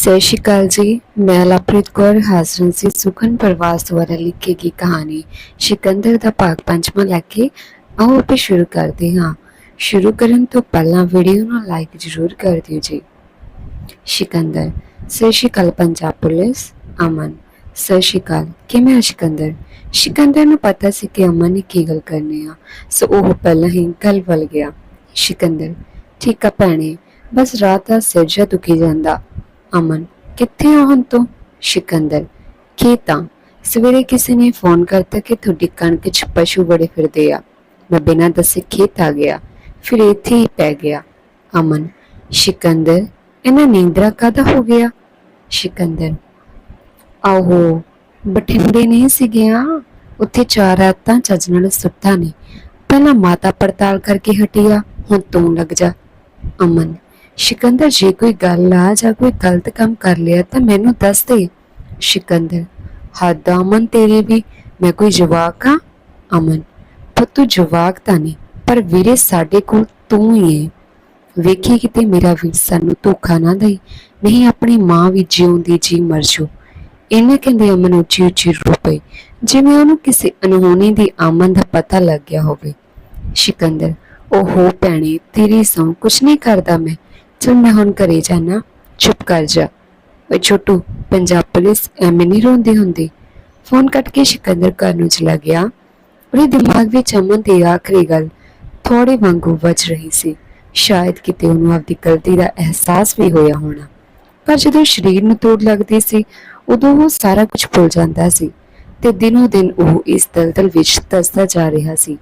ਸਤਿ ਸ਼੍ਰੀ ਅਕਾਲ ਜੀ। ਮੈਂ ਲਵਪ੍ਰੀਤ ਕੌਰ, ਹਾਜ਼ਰ ਸੀ ਸੁਖਨ ਪ੍ਰਵਾਸ ਦੁਆਰਾ ਲਿਖੀ ਗਈ ਕਹਾਣੀ ਸਿਕੰਦਰ ਦਾ ਭਾਗ ਪੰਜਵਾਂ ਲੈ ਕੇ ਆਓ ਆਪਾਂ ਸ਼ੁਰੂ ਕਰਦੇ ਹਾਂ। ਸ਼ੁਰੂ ਕਰਨ ਤੋਂ ਪਹਿਲਾਂ ਵੀਡੀਓ ਨੂੰ ਲਾਈਕ ਜ਼ਰੂਰ ਕਰ ਦਿਓ ਜੀ। ਸਿਕੰਦਰ, ਸਤਿ ਸ਼੍ਰੀ ਅਕਾਲ ਪੰਜਾਬ ਪੁਲਿਸ, ਅਮਨ। ਸਤਿ ਸ਼੍ਰੀ ਅਕਾਲ, ਕਿਵੇਂ ਆ ਸਿਕੰਦਰ? ਸਿਕੰਦਰ ਨੂੰ ਪਤਾ ਸੀ ਕਿ ਅਮਨ ਨੇ ਕੀ ਗੱਲ ਕਰਨੀ ਆ, ਸੋ ਉਹ ਪਹਿਲਾਂ ਹੀ ਗੱਲ ਵੱਲ ਗਿਆ। ਸਿਕੰਦਰ, ਠੀਕ ਆ ਭੈਣੇ, ਬਸ ਰਾਤ ਦਾ ਸਿਰ ਜਿਹਾ ਦੁਖੀ ਜਾਂਦਾ। ਅਮਨ, ਕਿੱਥੇ ਹੋ ਹੁਣ ਤੂੰ? ਸਿਕੰਦਰ ਖੇਤਾਂ ਸਵੇਰੇ ਕਿਸੇ ਨੇ ਫੋਨ ਕਰਤਾ ਕਿ ਤੁਹਾਡੀ ਕਣਕ 'ਚ ਪਸ਼ੂ ਬੜੇ ਫਿਰਦੇ ਆ। ਮੈਂ ਬਿਨਾਂ ਦੱਸੇ ਖੇਤ ਆ ਗਿਆ, ਫਿਰ ਇੱਥੇ ਹੀ ਪੈ ਗਿਆ। ਅਮਨ, ਸਿਕੰਦਰ, ਇਹਨਾਂ ਨੀਂਦਰਾ ਕਾਦਾ ਹੋ ਗਿਆ? ਸਿਕੰਦਰ, ਆਹੋ, ਬਠਿੰਡੇ ਨਹੀਂ ਸੀਗੀਆਂ ਉੱਥੇ ਚਾਰ ਰਾਤਾਂ ਚੱਜ ਨਾਲ ਸੁੱਤਾ ਨਹੀਂ। ਪਹਿਲਾਂ ਮਾਤਾ ਪੜਤਾਲ ਕਰਕੇ ਹਟਿਆ ਹੁਣ ਤੂੰ ਲੱਗ ਜਾ। ਅਮਨ ਸਿਕੰਦਰ, ਜੇ ਕੋਈ ਗੱਲ ਆ ਜਾਂ ਕੋਈ ਗਲਤ ਕੰਮ ਕਰ ਲਿਆ ਤਾਂ ਮੈਨੂੰ ਦੱਸ ਦੇ। ਸਿਕੰਦਰ, ਹੱਦ ਅਮਨ ਤੇਰੇ ਵੀ। ਮੈਂ ਕੋਈ ਜਵਾਕ ਆ? ਅਮਨ ਪਰ ਤੂੰ ਜਵਾਕ ਤਾਂ ਨਹੀਂ, ਪਰ ਵੀਰੇ ਸਾਡੇ ਕੋਲ ਤੂੰ ਹੀ ਹੈ ਵੇਖੀ ਕਿਤੇ ਮੇਰਾ ਵੀਰ ਸਾਨੂੰ ਧੋਖਾ ਨਾ ਦੇ ਨਹੀਂ, ਆਪਣੀ ਮਾਂ ਵੀ ਜਿਉਂਦੀ ਜੀ ਮਰ ਜੂ ਇਹਨੇ ਕਹਿੰਦੇ ਅਮਨ ਉੱਚੀ ਉੱਚੀ ਰੁਪਏ ਜਿਵੇਂ ਉਹਨੂੰ ਕਿਸੇ ਅਨਹੋਣੀ ਦੀ ਆਮਦ ਦਾ ਪਤਾ ਲੱਗ ਗਿਆ ਹੋਵੇ। ਸਿਕੰਦਰ ਉਹ ਹੋ ਭੈਣੇ, ਤੇਰੀ ਸੌ ਕੁਛ ਨਹੀਂ ਕਰਦਾ ਮੈਂ। ਚਲ ਮੈਂ ਹੁਣ ਘਰੇ ਜਾਣਾ ਚੁੱਪ ਕਰ ਜਾ। ਓਏ ਛੋਟੂ, ਪੰਜਾਬ ਪੁਲਿਸ ਐਵੇਂ ਨਹੀਂ ਰੋਂਦੀ ਹੁੰਦੀ? ਫੋਨ ਕੱਟ ਕੇ ਸਿਕੰਦਰ ਘਰ ਨੂੰ ਚਲਾ ਗਿਆ। ਉਹਦੇ ਦਿਮਾਗ ਵਿੱਚ ਅਮਨ ਦੀ ਆਖਰੀ ਗੱਲ ਥੋੜੇ ਵਾਂਗੂ ਵੱਜ ਰਹੀ ਸੀ। ਸ਼ਾਇਦ ਕਿਤੇ ਉਹਨੂੰ ਆਪਦੀ ਗਲਤੀ ਦਾ ਅਹਿਸਾਸ ਵੀ ਹੋਇਆ ਹੋਣਾ। ਪਰ ਜਦੋਂ ਸਰੀਰ ਨੂੰ ਤੋੜ ਲੱਗਦੀ ਸੀ, ਉਦੋਂ ਉਹ ਸਾਰਾ ਕੁਝ ਭੁੱਲ ਜਾਂਦਾ ਸੀ ਤੇ ਦਿਨੋ ਦਿਨ ਉਹ ਇਸ ਦਲਦਲ ਵਿੱਚ ਧੱਸਦਾ ਜਾ ਰਿਹਾ ਸੀ।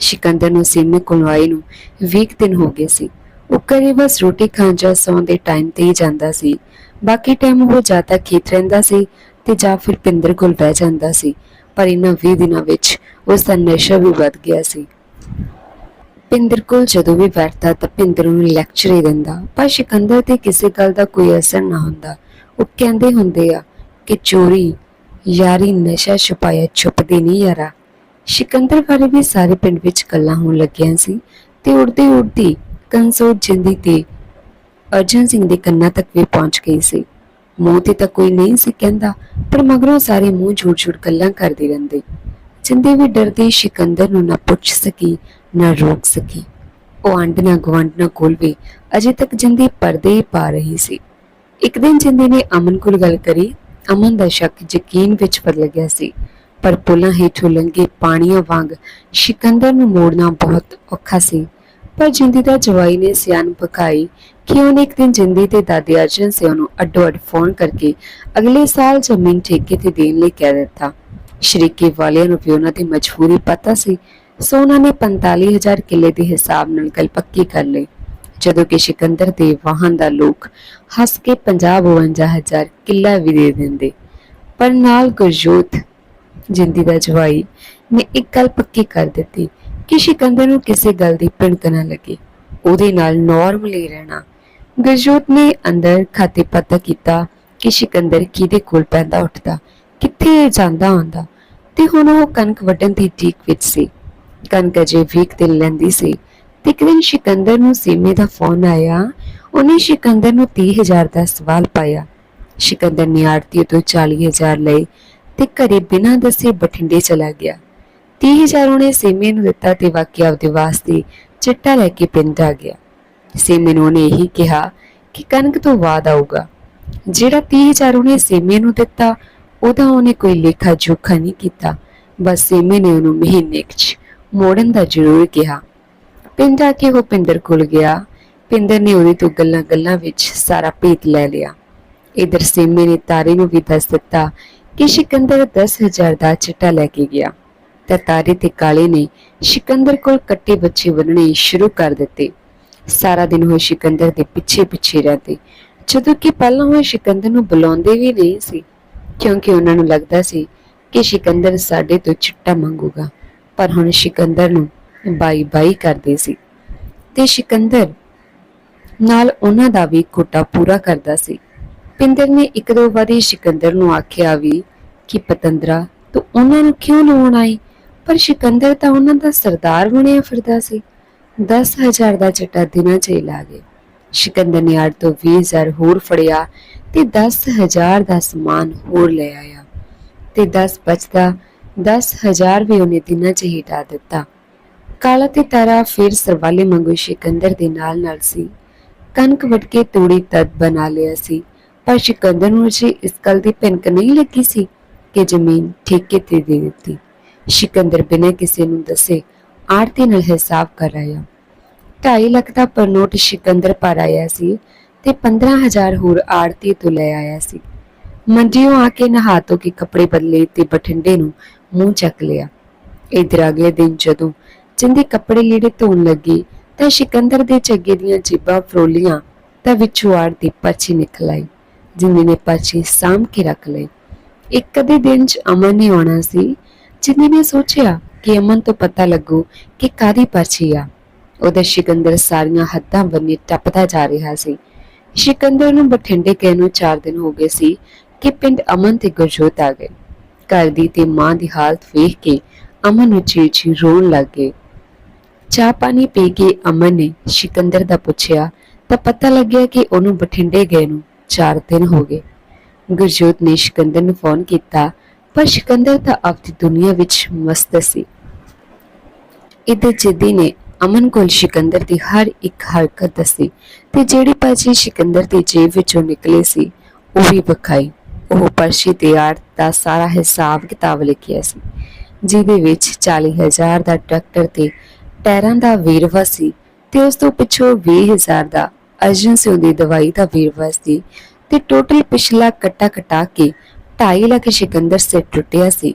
ਸਿਕੰਦਰ ਨੂੰ ਸੀਨੇ ਕੋਲ ਆਏ ਨੂੰ 20 ਦਿਨ ਹੋ ਗਏ ਸੀ। ਉਹ ਘਰੇ ਬਸ ਰੋਟੀ ਖਾਣ ਜਾਂ ਸੌਣ ਦੇ ਟਾਈਮ ਤੇ ਹੀ ਜਾਂਦਾ ਸੀ। ਬਾਕੀ ਟਾਈਮ ਉਹ ਜਾਂ ਤਾਂ ਖੇਤ ਰਹਿੰਦਾ ਸੀ ਤੇ ਜਾਂ ਫਿਰ ਪਿੰਦਰ ਕੋਲ ਬਹਿ ਜਾਂਦਾ ਸੀ। ਪਰ ਇਹਨਾਂ 20 ਦਿਨਾਂ ਵਿੱਚ ਉਸ ਦਾ ਨਸ਼ਾ ਵੀ ਵੱਧ ਗਿਆ ਸੀ। ਪਿੰਦਰ ਕੋਲ ਜਦੋਂ ਵੀ ਬੈਠਦਾ ਤਾਂ ਪਿੰਦਰ ਨੂੰ ਲੈਕਚਰ ਹੀ ਦਿੰਦਾ। ਪਰ ਸਿਕੰਦਰ ਤੇ ਕਿਸੇ ਗੱਲ ਦਾ ਕੋਈ ਅਸਰ ਨਾ ਹੁੰਦਾ। ਉਹ ਕਹਿੰਦੇ ਹੁੰਦੇ ਆ ਕਿ ਚੋਰੀ, ਯਾਰੀ, ਨਸ਼ਾ ਛੁਪਾਇਆ ਛੁਪਦੀ ਨਹੀਂ ਯਾਰਾ। ਸਿਕੰਦਰ ਬਾਰੇ ਵੀ ਸਾਰੇ ਪਿੰਡ ਵਿੱਚ ਗੱਲਾਂ ਹੋਣ ਲੱਗੀਆਂ ਸੀ ਤੇ ਉੜਦੀ ਉੜਦੀ ਕੰਸੋਰ ਜਿੰਦੀ ਤੇ ਅਰਜਨ ਸਿੰਘ ਦੇ ਕੰਨਾਂ ਤੱਕ ਵੀ ਪਹੁੰਚ ਗਈ ਸੀ। ਮੂੰਹ ਤੇ ਤਾਂ ਕੋਈ ਨਹੀਂ ਸੀ ਕਹਿੰਦਾ, ਪਰ ਮਗਰੋਂ ਸਾਰੇ ਮੂੰਹ ਝੂਠ-ਝੂਠ ਗੱਲਾਂ ਕਰਦੇ ਰਹਿੰਦੇ। ਜਿੰਦੇ ਵੀ ਡਰਦੀ ਸਿਕੰਦਰ ਨੂੰ ਨਾ ਪੁੱਛ ਸਕੀ, ਨਾ ਰੋਕ ਸਕੀ। ਉਹ ਆਂਡਨਾ ਗਵਾਂਡਨਾ ਕੋਲ ਵੀ ਅਜੇ ਤੱਕ ਜਿੰਦੀ ਪਰਦੇ ਹੀ ਪਾ ਰਹੀ ਸੀ। ਇੱਕ ਦਿਨ ਜਿੰਦੀ ਨੇ ਅਮਨ ਕੋਲ ਗੱਲ ਕਰੀ, ਅਮਨ ਦਾ ਸ਼ੱਕ ਯਕੀਨ ਵਿੱਚ ਬਦਲ ਗਿਆ ਸੀ। ਪਰ ਪੁਲਾਂ ਹੇਠੋਂ ਲੰਘੇ ਪਾਣੀਆਂ ਵਾਂਗ ਸਿਕੰਦਰ ਨੂੰ ਮੋੜਨਾ ਬਹੁਤ ਔਖਾ ਸੀ। ਪਰ ਜਿੰਦੀ ਦਾ ਜਵਾਈ ਨੇ ਸਿਆਣ ਪਕਾਈ ਕਿ ਉਹਨੇ ਇੱਕ ਦਿਨ ਜਿੰਦੀ ਤੇ ਦਾਦੀ ਅਰਜਨ ਸੇ ਉਹਨੂੰ ਅੱਡੋ ਅੱਡ ਫੋਨ ਕਰਕੇ ਅਗਲੇ ਸਾਲ ਜ਼ਮੀਨ ਠੇਕੇ ਤੇ ਦੇਣ ਲਈ ਕਹਿ ਦਿੱਤਾ। ਸ਼ਰੀਕੇ ਵਾਲਿਆਂ ਨੂੰ ਵੀ ਉਹਨਾਂ ਦੀ ਮਜਬੂਰੀ ਪਤਾ ਸੀ, ਸੋ ਉਹਨਾਂ ਨੇ 45000 ਕਿੱਲੇ ਦੇ ਹਿਸਾਬ ਨਾਲ ਗੱਲ ਪੱਕੀ ਕਰ ਲਈ। ਜਦੋਂ ਕਿ ਸਿਕੰਦਰ ਦੇ ਵਾਹਨ ਦਾ ਲੋਕ ਹੱਸ ਕੇ 50-52000 ਕਿੱਲਾ ਵੀ ਦੇ ਦਿੰਦੇ। ਪਰ ਨਾਲ ਗੁਰਜੋਤ, ਜਿੰਦੀ ਦਾ ਜਵਾਈ, ਨੇ ਇੱਕ ਗੱਲ ਪੱਕੀ ਕਰ ਦਿੱਤੀ। ਕਿ ਸਿਕੰਦਰ ਨੂੰ ਕਿਸੇ ਗੱਲ ਦੀ ਭਿਣਕ ਨਾ ਲੱਗੇ। ਉਹਦੇ ਨਾਲ ਨਾਰਮਲੀ ਰਹਿਣਾ। ਗੁਰਜੋਤ ਨੇ ਅੰਦਰ ਖਾਤੇ ਪਤਾ ਕੀਤਾ ਕਿ ਸਿਕੰਦਰ ਕਿਹਦੇ ਕੋਲ ਪੈਂਦਾ ਉੱਠਦਾ, ਕਿੱਥੇ ਜਾਂਦਾ ਆਉਂਦਾ ਤੇ ਹੁਣ ਉਹ ਕਣਕ ਵੱਢਣ ਦੀ ਢੀਕ ਵਿੱਚ ਸੀ। ਕਣਕ ਅਜੇ ਵੀਕ ਦਿਨ ਲੈਂਦੀ ਸੀ ਤੇ ਇੱਕ ਦਿਨ ਸਿਕੰਦਰ ਨੂੰ ਸੀਮੇ ਦਾ ਫੋਨ ਆਇਆ। ਉਹਨੇ ਸਿਕੰਦਰ ਨੂੰ 30000 ਦਾ ਸਵਾਲ ਪਾਇਆ। ਸਿਕੰਦਰ ਨੇ ਆੜਤੀ ਤੋਂ 40000 ਲਏ ਤੇ ਘਰੇ ਬਿਨਾਂ ਦੱਸੇ ਬਠਿੰਡੇ ਚਲਾ ਗਿਆ। 30000 ਉਹਨੇ ਸੇਮੇ ਨੂੰ ਦਿੱਤਾ ਤੇ ਵਾਕਿਆ ਉਹਦੇ ਵਾਸਤੇ ਚਿੱਟਾ ਲੈ ਕੇ ਪਿੰਡ ਆ ਗਿਆ। ਸੇਮੇ ਨੂੰ ਉਹਨੇ ਇਹੀ ਕਿਹਾ ਕਿ ਕਣਕ ਤੋਂ ਬਾਅਦ ਆਊਗਾ। ਜਿਹੜਾ 30000 ਉਹਨੇ ਸੇਮੇ ਨੂੰ ਦਿੱਤਾ, ਉਹਦਾ ਉਹਨੇ ਕੋਈ ਲੇਖਾ ਜੋਖਾ ਨਹੀਂ ਕੀਤਾ। ਬਸ ਸੀਮੇ ਨੇ ਉਹਨੂੰ ਮਹੀਨੇ ਚ ਮੋੜਨ ਦਾ ਜ਼ਰੂਰ ਕਿਹਾ। ਪਿੰਡ ਆ ਕੇ ਉਹ ਪਿੰਦਰ ਕੋਲ ਗਿਆ। ਪਿੰਦਰ ਨੇ ਉਹਦੇ ਤੋਂ ਗੱਲਾਂ ਗੱਲਾਂ ਵਿੱਚ ਸਾਰਾ ਭੇਤ ਲੈ ਲਿਆ। ਇਧਰ ਸੇਮੇ ਨੇ ਤਾਰੇ ਨੂੰ ਵੀ ਦੱਸ ਦਿੱਤਾ ਕਿ ਸਿਕੰਦਰ 10000 ਦਾ ਚਿੱਟਾ ਲੈ ਕੇ ਗਿਆ। ਤਾਂ ਤਾਰੇ ਤੇ ਕਾਲੇ ਨੇ ਸਿਕੰਦਰ ਕੋਲ ਕੱਟੇ ਬੱਚੇ ਬਣਨੇ ਸ਼ੁਰੂ ਕਰ ਦਿੱਤੇ। ਸਾਰਾ ਦਿਨ ਉਹ ਸਿਕੰਦਰ ਦੇ ਪਿੱਛੇ ਪਿੱਛੇ ਰਹਿੰਦੇ। ਜਦੋਂ ਕਿ ਪਹਿਲਾਂ ਉਹ ਸਿਕੰਦਰ ਨੂੰ ਬੁਲਾਉਂਦੇ ਵੀ ਨਹੀਂ ਸੀ, ਕਿਉਂਕਿ ਉਹਨਾਂ ਨੂੰ ਲੱਗਦਾ ਸੀ ਕਿ ਸਿਕੰਦਰ ਸਾਡੇ ਤੋਂ ਚਿੱਟਾ ਮੰਗੂਗਾ। ਪਰ ਹੁਣ ਸਿਕੰਦਰ ਨੂੰ ਬਾਈ ਬਾਈ ਕਰਦੇ ਸੀ ਤੇ ਸਿਕੰਦਰ ਨਾਲ ਉਹਨਾਂ ਦਾ ਵੀ ਕੋਟਾ ਪੂਰਾ ਕਰਦਾ ਸੀ। ਪਿੰਦਰ ਨੇ ਇੱਕ ਦੋ ਵਾਰੀ ਸਿਕੰਦਰ ਨੂੰ ਆਖਿਆ ਵੀ, ਕਿ ਪਤੰਦਰਾ, ਤੂੰ ਉਹਨਾਂ ਨੂੰ ਕਿਉਂ ਲਾਉਣ ਆਈ? ਪਰ ਸਿਕੰਦਰ ਤਾਂ ਉਹਨਾਂ ਦਾ ਸਰਦਾਰ ਬਣਿਆ ਫਿਰਦਾ ਸੀ। 10000 ਦਾ ਚਟਾ ਦਿਨਾਂ ਚ ਹੀ ਲਾ ਗਏ। ਸਿਕੰਦਰ ਨੇ ਆੜ ਤੋਂ 20000 ਹੋਰ ਫੜਿਆ ਤੇ 10000 ਦਾ ਸਮਾਨ ਹੋਰ ਲੈ ਆਇਆ। ਤੇ 10 ਬਚਦਾ 10000 ਵੀ ਉਹਨੇ ਦਿਨਾਂ 'ਚ ਹੀ ਢਾ ਦਿੱਤਾ। ਕਾਲਾ ਤੇ ਤਾਰਾ ਫਿਰ ਸਰਵਾਲੇ ਮੰਗੂ ਸਿਕੰਦਰ ਦੇ ਨਾਲ ਨਾਲ ਸੀ। ਕਣਕ ਵਟ ਕੇ ਤੂੜੀ ਤਦ ਬਣਾ ਲਿਆ ਸੀ। ਪਰ ਸਿਕੰਦਰ ਨੂੰ ਅਜੇ ਇਸ ਗੱਲ ਦੀ ਭਿੰਕ ਨਹੀਂ ਲੱਗੀ ਸੀ ਕਿ ਜ਼ਮੀਨ ਠੇਕੇ ਤੇ ਦੇ ਦਿੱਤੀ। ਸਿਕੰਦਰ ਬਿਨਾਂ ਕਿਸੇ ਨੂੰ ਦੱਸੇ ਆੜਤੀ ਨਾਲ ਹਿਸਾਬ ਕਰ 2.5 ਲੱਖ ਦਾ ਪਰ ਸਿਕੰਦਰ ਪਰ ਆਇਆ ਸੀ ਤੇ 15000 ਹੋਰ ਆੜਤੀ ਤੋਂ ਲੈ ਆਇਆ ਸੀ। ਮੰਡੀੋਂ ਆ ਕੇ ਨਹਾ ਧੋ ਕੇ ਕੱਪੜੇ ਬਦਲੇ ਤੇ ਬਠਿੰਡੇ ਨੂੰ ਮੂੰਹ ਚੱਕ ਲਿਆ। ਇਧਰ ਅਗਲੇ ਦਿਨ ਜਦੋਂ ਜਿੰਦੇ ਕੱਪੜੇ ਲੀੜੇ ਧੋਣ ਲੱਗੀ ਤਾਂ ਸਿਕੰਦਰ ਦੇ ਚੱਗੇ ਦੀਆਂ ਜੀਬਾਂ ਫਰੋਲੀਆਂ ਤਾਂ ਵਿੱਚੋਂ ਆੜ ਦੀ ਪਰਚੀ ਨਿਕਲ ਆਈ, ਜਿੰਦੀ ਨੇ ਪਰਚੀ ਸਾਂਭ ਕੇ ਰੱਖ ਲਈ। ਇੱਕ ਅੱਧੇ ਦਿਨ ਚ ਅਮਨ ਨੇ ਆਉਣਾ ਸੀ ਜਿੰਦੀ ਨੇ ਸੋਚਿਆ ਕਿ ਅਮਨ ਤੋਂ ਪਤਾ ਲੱਗੂ ਕਿ ਕਾਦੀ ਪਰਚੀ ਆ, ਉਹਦਾ ਸਿਕੰਦਰ ਸਾਰੀਆਂ ਹੱਦਾਂ ਬੰਨੀ ਟੱਪਦਾ ਜਾ ਰਿਹਾ ਸੀ। ਸਿਕੰਦਰ ਨੂੰ ਬਠਿੰਡੇ ਗਏ ਨੂੰ 4 ਦਿਨ ਹੋ ਗਏ ਸੀ ਕਿ ਪਿੰਡ ਅਮਨ ਤੇ ਗੁਰਜੋਤ ਆ ਗਏ। ਘਰ ਦੀ ਤੇ ਮਾਂ ਦੀ ਹਾਲਤ ਵੇਖ ਕੇ ਅਮਨ ਨੂੰ ਚੀਚੀ ਰੋਣ ਲੱਗ ਗਏ। ਚਾਹ ਪਾਣੀ ਪੀ ਕੇ ਅਮਨ ਨੇ ਸਿਕੰਦਰ ਦਾ ਪੁੱਛਿਆ, ਤਾਂ ਪਤਾ ਲੱਗਿਆ ਕਿ ਉਹਨੂੰ ਬਠਿੰਡੇ ਗਏ ਨੂੰ 4 ਦਿਨ ਹੋ ਗਏ। ਗੁਰਜੋਤ ਨੇ ਸਿਕੰਦਰ ਨੂੰ ਫੋਨ ਕੀਤਾ ਪਰ ਸਿਕੰਦਰ ਤਾਂ ਆਪਣੀ ਦੁਨੀਆ ਵਿੱਚ ਮਸਤ ਸੀ। ਇਹਦੇ ਜਿੱਦੀ ਨੇ ਅਮਨ ਕੋਲ ਸਿਕੰਦਰ ਦੀ ਹਰ ਇੱਕ ਹਰਕਤ ਦੱਸੀ ਤੇ ਜਿਹੜੀ ਪਰਚੀ ਸਿਕੰਦਰ ਦੀ ਜੇਬ ਵਿੱਚੋਂ ਨਿਕਲੇ ਸੀ, ਉਹ ਵੀ ਵਿਖਾਈ। ਉਹ ਪਰਚੀ ਤੇ ਆੜ ਦਾ ਸਾਰਾ ਹਿਸਾਬ ਕਿਤਾਬ ਲਿਖਿਆ ਸੀ, ਜਿਹਦੇ ਵਿੱਚ 40000 ਦਾ ਟਰੈਕਟਰ ਤੇ ਟਾਇਰਾਂ ਦਾ ਵੇਰਵਾ ਸੀ ਤੇ ਉਸ ਤੋਂ ਪਿੱਛੋਂ 20000 ਦਾ ਅਰਜਨ ਸਿੰਘ ਦੀ ਦਵਾਈ ਦਾ ਵੇਰਵਾ ਸੀ ਤੇ ਟੋਟਲ ਪਿਛਲਾ ਕੱਟਾ ਕਟਾ ਕੇ 2.5 ਲੱਖ ਸਿਕੰਦਰ ਸੇ ਟੁੱਟਿਆ ਸੀ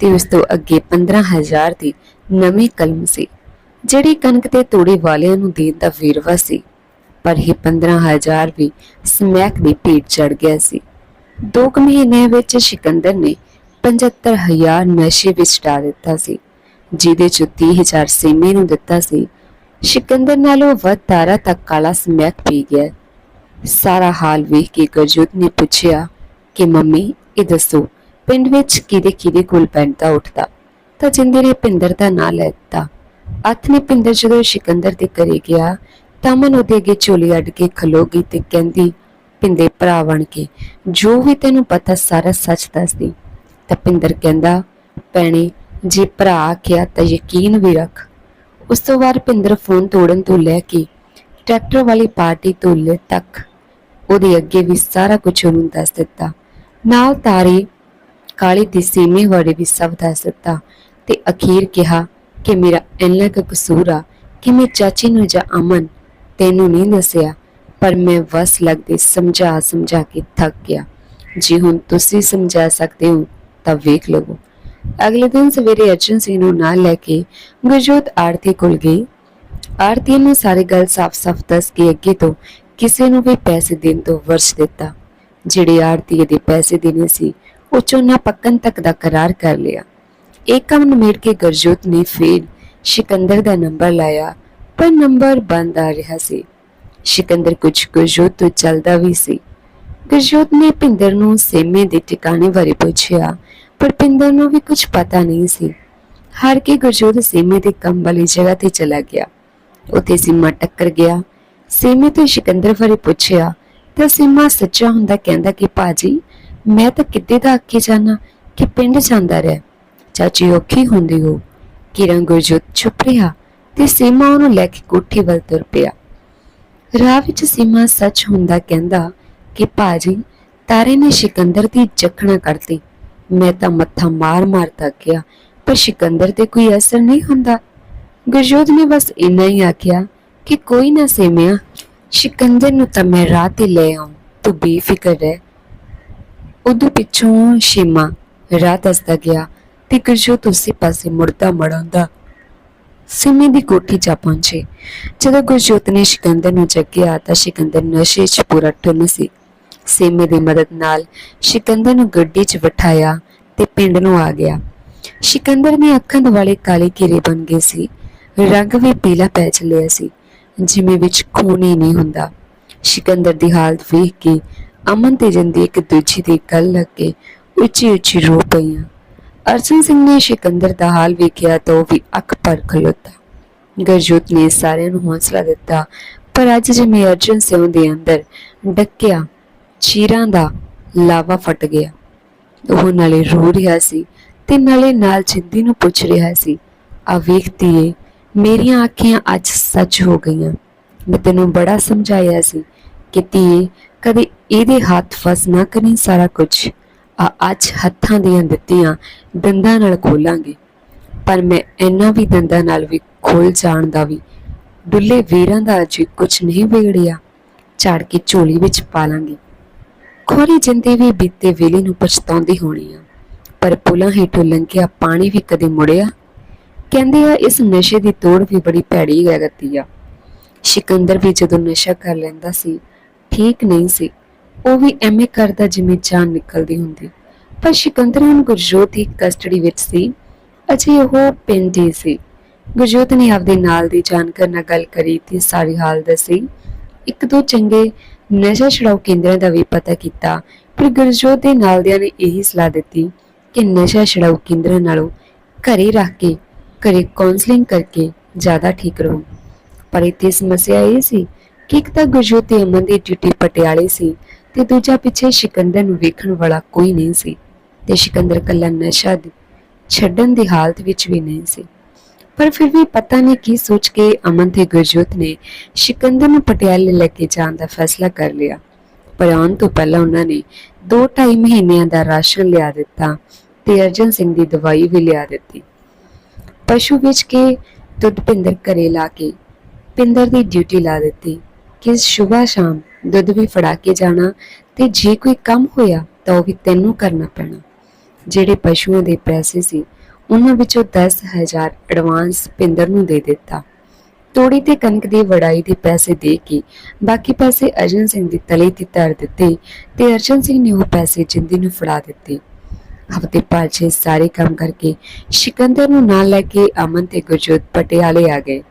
ਤੇ ਉਸ ਤੋਂ ਅੱਗੇ 15000 ਦੀ ਨਵੀਂ ਕਲਮ ਸੀ, ਜਿਹੜੀ ਕਣਕ ਤੇ ਤੋੜੇ ਵਾਲਿਆਂ ਨੂੰ ਦੇਣ ਦਾ ਵੇਰਵਾ ਸੀ। ਪਰ ਇਹ 15000 ਵੀ ਸਮੈਕ ਦੀ ਭੇਟ ਚੜ ਗਿਆ ਸੀ। ਦੋ ਕੁ ਮਹੀਨਿਆਂ ਵਿੱਚ ਸਿਕੰਦਰ ਨੇ 75000 ਨਸ਼ੇ ਵਿੱਚ ਡਾ ਦਿੱਤਾ ਸੀ, ਜਿਹਦੇ ਚ 30000 ਸੀਮੇ ਨੂੰ ਦਿੱਤਾ ਸੀ। ਸਿਕੰਦਰ ਨਾਲੋਂ ਵੱਧ ਤਾਰਾ ਤੱਕ ਕਾਲਾ ਸਮੈਕ ਪੀ ਗਿਆ। ਸਾਰਾ ਹਾਲ ਵੇਖ ਕੇ ਗੁਰਜੋਤ ਨੇ ਪੁੱਛਿਆ ਕਿ ਮੰਮੀ ਇਹ ਦੱਸੋ, ਪਿੰਡ ਵਿੱਚ ਕਿਹਦੇ ਕਿਹਦੇ ਕੋਲ ਪੈਂਦਾ ਉੱਠਦਾ? ਤਾਂ ਜਿੰਦੇ ਨੇ ਪਿੰਦਰ ਦਾ ਨਾਂ ਲੈ ਦਿੱਤਾ। ਅੱਥ ਨੇ ਪਿੰਦਰ ਜਦੋਂ ਸਿਕੰਦਰ ਦੇ ਘਰੇ ਗਿਆ, ਤਾਂ ਮਨ ਉਹਦੇ ਅੱਗੇ ਝੋਲੀ ਅੱਡ ਕੇ ਖਲੋ ਗਈ ਤੇ ਕਹਿੰਦੀ, ਪਿੰਦੇ ਭਰਾ ਬਣ ਕੇ, ਜੋ ਵੀ ਤੈਨੂੰ ਪਤਾ ਸਾਰਾ ਸੱਚ ਦੱਸਦੀ। ਤਾਂ ਪਿੰਦਰ ਕਹਿੰਦਾ ਪੈਣੇ ਜੇ ਭਰਾ ਆਖਿਆ ਤਾਂ ਯਕੀਨ ਵੀ ਰੱਖ। ਉਸ ਤੋਂ ਬਾਅਦ ਪਿੰਦਰ ਫੋਨ ਤੋੜਨ ਤੋਂ ਲੈ ਕੇ ਟਰੈਕਟਰ ਵਾਲੀ ਪਾਰਟੀ ਤੋਂ ਲੈ ਤੱਕ ਉਹਦੇ ਅੱਗੇ ਵੀ ਸਾਰਾ ਕੁਝ ਉਹਨੂੰ ਦੱਸ ਦਿੱਤਾ। ਨਾਲ ਤਾਰੇ ਕਾਲੇ ਦੀ ਸੀਮੇ ਵਾਲੇ ਵੀ ਸਭ ਦੱਸ ਦਿੱਤਾ ਤੇ ਅਖੀਰ ਕਿਹਾ ਕਿ ਮੇਰਾ ਇੰਨਾ ਕੁ ਕਸੂਰ ਆ ਕਿ ਮੈਂ ਚਾਚੀ ਨੂੰ ਜਾਂ ਅਮਨ ਤੈਨੂੰ ਨਹੀਂ ਦੱਸਿਆ, ਪਰ ਮੈਂ ਵਸ ਲੱਗਦੇ ਸਮਝਾ ਸਮਝਾ ਕੇ ਥੱਕ ਗਿਆ। ਜੇ ਹੁਣ ਤੁਸੀਂ ਸਮਝਾ ਸਕਦੇ ਹੋ ਤਾਂ ਵੇਖ ਲਵੋ। ਅਗਲੇ ਦਿਨ ਸਵੇਰੇ ਅਰਜਨ ਸਿੰਘ ਨੂੰ ਨਾਲ ਲੈ ਕੇ ਗੁਰਜੋਤ ਆਰਤੀ ਕੋਲ ਗਈ। ਆਰਤੀ ਨੇ ਸਾਰੀ ਗੱਲ ਸਾਫ਼-ਸਾਫ਼ ਦੱਸ ਕੇ ਅੱਗੇ ਤੋਂ ਕਿਸੇ ਨੂੰ ਵੀ ਪੈਸੇ ਦੇਣ ਤੋਂ ਵਰਜ ਦਿੱਤਾ। ਜਿਹੜੇ ਆੜਤੀ ਦੇ ਪੈਸੇ ਦੇਣੇ ਸੀ, ਉਹ ਚੋਨਾ ਪੱਕਣ ਤੱਕ ਦਾ ਕਰਾਰ ਕਰ ਲਿਆ। ਇਹ ਕੰਮ ਨਿਮੇੜ ਕੇ ਗੁਰਜੋਤ ਨੇ ਫੇਰ ਸਿਕੰਦਰ ਦਾ ਨੰਬਰ ਲਾਇਆ, ਪਰ ਨੰਬਰ ਬੰਦ ਆ ਰਿਹਾ ਸੀ। ਸਿਕੰਦਰ ਕੁਝ ਗੁਰਜੋਤ ਤੋਂ ਚੱਲਦਾ ਵੀ ਸੀ। ਗੁਰਜੋਤ ਨੇ ਪਿੰਦਰ ਨੂੰ ਸੇਮੇ ਦੇ ਟਿਕਾਣੇ ਬਾਰੇ ਪੁੱਛਿਆ, ਪਰ ਪਿੰਦਰ ਨੂੰ ਵੀ ਕੁਝ ਪਤਾ ਨਹੀਂ ਸੀ। ਹਾਰ ਕੇ ਗੁਰਜੋਤ ਸੇਮੇ ਦੇ ਕੰਮ ਵਾਲੀ ਜਗ੍ਹਾ ਤੇ ਚਲਾ ਗਿਆ। ਉੱਥੇ ਸੀਮਾ ਟੱਕਰ ਗਿਆ। ਸੇਮੇ ਤੋਂ ਸਿਕੰਦਰ ਬਾਰੇ ਪੁੱਛਿਆ ਤਾਂ ਸੀਮਾ ਸੱਚਾ ਹੁੰਦਾ ਕਹਿੰਦਾ ਕਿ ਭਾਜੀ, ਮੈਂ ਤਾਂ ਕਿਤੇ ਦਾ ਅੱਕੇ ਜਾਣਾ ਕਿ ਪਿੰਡ ਜਾਂਦਾ ਰਿਹਾ। ਚਾਚੀ ਔਖੀ ਹੁੰਦੀ ਹੋ। ਕਿਰਨ ਗੁਰਜੋਤ ਚੁੱਪ ਰਿਹਾ ਤੇ ਸੀਮਾ ਉਹਨੂੰ ਲੈ ਕੇ ਕੋਠੀ ਵੱਲ ਤੁਰ ਪਿਆ। ਰਾਹ ਵਿੱਚ ਸੀਮਾ ਸੱਚ ਹੁੰਦਾ ਕਹਿੰਦਾ ਕਿ ਭਾਜੀ, ਤਾਰੇ ਨੇ ਸਿਕੰਦਰ ਦੀ ਜਖਣਾ ਕਰਤੀ। ਮੈਂ ਤਾਂ ਮੱਥਾ ਮਾਰ ਮਾਰ ਤੱਕ ਗਿਆ ਪਰ ਸਿਕੰਦਰ ਤੇ ਕੋਈ ਅਸਰ ਨਹੀਂ ਹੁੰਦਾ। ਗੁਰਜੋਤ ਨੇ ਬਸ ਇੰਨਾ ਹੀ ਆਖਿਆ ਕਿ ਕੋਈ ਨਾ ਸੇਮਿਆ ਸਿਕੰਦਰ ਨੂੰ ਤਾਂ ਮੈਂ ਰਾਹ ਤੇ ਲੈ ਆਉਂ, ਤੂੰ ਬੇਫਿਕਰ ਰਹਿ। ਉਦੋਂ ਪਿੱਛੋਂ ਸ਼ੀਮਾ ਰਾਹ ਦੱਸਦਾ ਗਿਆ ਤੇ ਗੁਰਜੋਤ ਉਸੇ ਪਾਸੇ ਮੁੜਦਾ ਮੜਾਉਂਦਾ। ਸਿਮੀ ਦੀ ਕੋਠੀ ਜਾ ਪਹੁੰਚੇ। ਜਦੋਂ ਗੁਰਜੋਤ ਨੇ ਸਿਕੰਦਰ ਨੂੰ ਜੱਗਿਆ ਤਾਂ ਸਿਕੰਦਰ ਨਸ਼ੇ 'ਚ ਪੂਰਾ ਟੁੰਨ ਸੀ। ਸਿਮੀ ਦੀ ਮਦਦ ਨਾਲ ਸਿਕੰਦਰ ਨੂੰ ਗੱਡੀ 'ਚ ਬਿਠਾਇਆ ਤੇ ਪਿੰਡ ਨੂੰ ਆ ਗਿਆ। ਸਿਕੰਦਰ ਨੇ ਅੱਖਾਂ ਦੁਆਲੇ ਕਾਲੇ ਘੇਰੇ ਬਣ ਗਏ ਸੀ। ਰੰਗ ਵੀ ਪੀਲਾ ਪੈ ਚੱਲਿਆ ਸੀ। ਜਿਵੇਂ ਵਿੱਚ ਖੂਨ ਹੀ ਨਹੀਂ ਹੁੰਦਾ। ਸਿਕੰਦਰ ਦੀ ਹਾਲਤ ਵੇਖ ਕੇ ਅਮਨ ਤੇ ਜੰਦੀ ਇੱਕ ਦੂਜੀ ਦੀ ਗੱਲ ਲੱਗ ਕੇ ਉੱਚੀ ਉੱਚੀ ਰੋ ਪਈਆਂ। ਅਰਜਨ ਸਿੰਘ ਨੇ ਸਿਕੰਦਰ ਦਾ ਹਾਲ ਵੇਖਿਆ ਤਾਂ ਉਹ ਵੀ ਅੱਖ ਪਰ ਖਲੋਤਾ ਗਰਜੋਤ ਨੇ ਸਾਰਿਆਂ ਨੂੰ ਹੌਸਲਾ ਦਿੱਤਾ, ਪਰ ਅੱਜ ਜਿਵੇਂ ਅਰਜਨ ਸਿੰਘ ਦੇ ਅੰਦਰ ਡੱਕਿਆ, ਚੀਰਾਂ ਦਾ ਲਾਵਾ ਫਟ ਗਿਆ। ਉਹ ਨਾਲੇ ਰੋ ਰਿਹਾ ਸੀ ਤੇ ਨਾਲੇ ਨਾਲ ਜਿੰਦੀ ਨੂੰ ਪੁੱਛ ਰਿਹਾ ਸੀ, ਆ ਵੇਖਦੀ ਏ ਮੇਰੀਆਂ ਅੱਖੀਆਂ ਅੱਜ ਸੱਚ ਹੋ ਗਈਆਂ। ਮੈਂ ਤੈਨੂੰ ਬੜਾ ਸਮਝਾਇਆ ਸੀ ਕਿ ਧੀਏ, ਕਦੇ ਇਹਦੇ ਹੱਥ ਫਸ ਨਾ ਕਰੀ ਸਾਰਾ ਕੁਝ ਆ ਅੱਜ ਹੱਥਾਂ ਦੀਆਂ ਦਿੱਤੀਆਂ ਦੰਦਾਂ ਨਾਲ ਖੋਲਾਂਗੇ। ਪਰ ਮੈਂ ਇੰਨਾ ਵੀ ਦੰਦਾਂ ਨਾਲ ਵੀ ਖੋਲ ਜਾਣ ਦਾ ਵੀ ਡੁੱਲੇ ਵੀਰਾਂ ਦਾ ਅਜੇ ਕੁਝ ਨਹੀਂ ਵਿਗੜਿਆ। ਝਾੜ ਕੇ ਝੋਲੀ ਵਿੱਚ ਪਾ ਲਾਂਗੀ। ਖੋਰੀ ਜਿੰਦੇ ਵੀ ਬੀਤੇ ਵੇਲੇ ਨੂੰ ਪਛਤਾਉਂਦੀ ਹੋਣੀ ਆ। ਪਰ ਪੁਲਾਂ ਹੇਠੋਂ ਲੰਘਿਆ ਪਾਣੀ ਵੀ ਕਦੇ ਮੁੜਿਆ ਕਹਿੰਦੇ ਆ, ਇਸ ਨਸ਼ੇ ਦੀ ਤੋੜ ਵੀ ਬੜੀ ਭੈੜੀ ਹੈ ਗਤੀ ਆ। ਸਿਕੰਦਰ ਵੀ ਜਦੋਂ ਨਸ਼ਾ ਕਰ ਲੈਂਦਾ ਸੀ, ਠੀਕ ਨਹੀਂ ਸੀ। ਉਹ ਵੀ ਐਵੇਂ ਕਰਦਾ ਜਿਵੇਂ ਜਾਨ ਨਿਕਲਦੀ ਹੁੰਦੀ। ਪਰ ਸਿਕੰਦਰ ਹੁਣ ਗੁਰਜੋਤ ਦੀ ਕਸਟਡੀ ਵਿੱਚ ਸੀ। ਅਜੇ ਉਹ ਪਿੰਡ ਹੀ ਸੀ। ਗੁਰਜੋਤ ਨੇ ਆਪਦੇ ਨਾਲ ਦੀ ਜਾਣਕਾਰ ਨਾਲ ਗੱਲ ਕਰੀ ਤੇ ਸਾਰੀ ਹਾਲ ਦੱਸੀ। ਇੱਕ ਦੋ ਚੰਗੇ ਨਸ਼ਾ ਛੁਡਾਊ ਕੇਂਦਰਾਂ ਦਾ ਵੀ ਪਤਾ ਕੀਤਾ। ਪਰ ਗੁਰਜੋਤ ਦੇ ਨਾਲਦਿਆਂ ਨੇ ਇਹੀ ਸਲਾਹ ਦਿੱਤੀ ਕਿ ਨਸ਼ਾ ਛੁਡਾਊ ਕੇਂਦਰਾਂ ਨਾਲੋਂ ਘਰੇ ਰੱਖ ਕੇ ਘਰੇ ਕਾਉਂਸਲਿੰਗ ਕਰਕੇ ਜ਼ਿਆਦਾ ਠੀਕ ਰਹੋ। ਪਰ ਇੱਥੇ ਸਮੱਸਿਆ ਇਹ ਸੀ ਕਿ ਇੱਕ ਤਾਂ ਗੁਰਜੋਤ ਤੇ ਅਮਨ ਦੀ ਡਿਊਟੀ ਪਟਿਆਲੇ ਸੀ ਤੇ ਦੂਜਾ ਪਿੱਛੇ ਸਿਕੰਦਰ ਨੂੰ ਵੇਖਣ ਵਾਲਾ ਕੋਈ ਨਹੀਂ ਸੀ ਤੇ ਸਿਕੰਦਰ ਕੱਲਾ ਨਸ਼ਾ ਛੱਡਣ ਦੀ ਹਾਲਤ ਵਿੱਚ ਵੀ ਨਹੀਂ ਸੀ। ਪਰ ਫਿਰ ਵੀ ਪਤਾ ਨਹੀਂ ਕੀ ਸੋਚ ਕੇ ਅਮਨ ਤੇ ਗੁਰਜੋਤ ਨੇ ਸਿਕੰਦਰ ਨੂੰ ਪਟਿਆਲੇ ਲੈ ਕੇ ਜਾਣ ਦਾ ਫੈਸਲਾ ਕਰ ਲਿਆ। ਪਰ ਆਉਣ ਤੋਂ ਪਹਿਲਾਂ ਉਹਨਾਂ ਨੇ 2-2.5 ਮਹੀਨਿਆਂ ਦਾ ਰਾਸ਼ਨ ਲਿਆ ਦਿੱਤਾ ਤੇ ਅਰਜਨ ਸਿੰਘ ਦੀ ਦਵਾਈ ਵੀ ਲਿਆ ਦਿੱਤੀ। ਪਸ਼ੂ ਵੇਚ ਕੇ ਦੁੱਧ ਪਿੰਦਰ ਘਰੇ ਲਾ ਕੇ ਪਿੰਦਰ ਦੀ ਡਿਊਟੀ ਲਾ ਦਿੱਤੀ ਕਿ ਸਵੇਰ ਸ਼ਾਮ ਦੁੱਧ ਵੀ ਫੜਾ ਕੇ ਜਾਣਾ ਤੇ ਜੇ ਕੋਈ ਕੰਮ ਹੋਇਆ ਤਾਂ ਉਹ ਵੀ ਤੈਨੂੰ ਕਰਨਾ ਪੈਣਾ। ਜਿਹੜੇ ਪਸ਼ੂਆਂ ਦੇ ਪੈਸੇ ਸੀ, ਉਹਨਾਂ ਵਿੱਚੋਂ 10000 ਐਡਵਾਂਸ ਪਿੰਦਰ ਨੂੰ ਦੇ ਦਿੱਤਾ। ਤੋੜੀ ਤੇ ਕਣਕ ਦੀ ਵੜਾਈ ਦੇ ਪੈਸੇ ਦੇ ਕੇ ਬਾਕੀ ਪੈਸੇ ਅਰਜਨ ਸਿੰਘ ਦੀ ਤਲੇ ਤੇ ਧਰ ਦਿੱਤੇ ਤੇ ਅਰਜਨ ਸਿੰਘ ਨੇ ਉਹ ਪੈਸੇ ਜਿੰਦੀ ਨੂੰ ਫੜਾ ਦਿੱਤੇ। ਹਫ਼ਤੇ ਭਰ ਪਾਛੇ ਸਾਰੇ ਕੰਮ ਕਰਕੇ ਸਿਕੰਦਰ ਨੂੰ ਨਾਲ ਲੈ ਕੇ ਅਮਨ ਤੇ ਗੁਰਜੋਤ ਪਟਿਆਲੇ ਆ ਗਏ।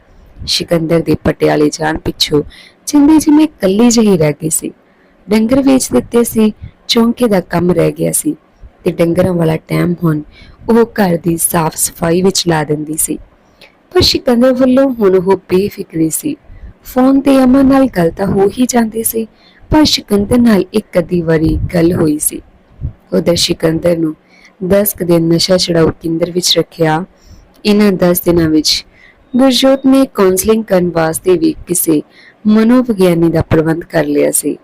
ਸਿਕੰਦਰ ਦੇ ਪਟਿਆਲੇ ਜਾਣ ਪਿੱਛੋਂ ਜਿੰਦੀ ਜਿਵੇਂ ਕੱਲੀ ਜਿਹੀ ਰਹਿ ਗਈ ਸੀ। ਡੰਗਰ ਵੇਚ ਦਿੱਤੇ ਸੀ, ਚੌਂਕੇ ਦਾ ਕੰਮ ਰਹਿ ਗਿਆ ਸੀ ਤੇ ਡੰਗਰਾਂ ਵਾਲਾ ਟਾਈਮ ਹੁਣ ਉਹ ਘਰ ਦੀ ਸਾਫ਼ ਸਫ਼ਾਈ ਵਿੱਚ ਲਾ ਦਿੰਦੀ ਸੀ। ਪਰ ਸਿਕੰਦਰ ਵੱਲੋਂ ਹੁਣ ਉਹ ਬੇਫਿਕਰੀ ਸੀ। ਫੋਨ ਤੇ ਅਮਨ ਨਾਲ ਗੱਲ ਤਾਂ ਹੋ ਹੀ ਜਾਂਦੀ ਸੀ, ਪਰ ਸਿਕੰਦਰ ਨਾਲ ਇੱਕ ਅੱਧੀ ਵਾਰੀ ਗੱਲ ਹੋਈ ਸੀ। ਉਧਰ ਸਿਕੰਦਰ ਨੂੰ 10 ਕੁ ਦਿਨ ਨਸ਼ਾ ਛਡਾਊ ਕੇਂਦਰ ਵਿੱਚ ਰੱਖਿਆ ਇਹਨਾਂ 10 ਦਿਨਾਂ ਵਿੱਚ। ਗੁਰਜੋਤ ਨੇ ਕਾਉਂਸਲਿੰਗ ਕਰਨ ਵਾਸਤੇ ਵੀ ਕਿਸੇ ਮਨੋਵਿਗਿਆਨੀ ਦਾ ਪ੍ਰਬੰਧ ਕਰ ਲਿਆ ਸੀ।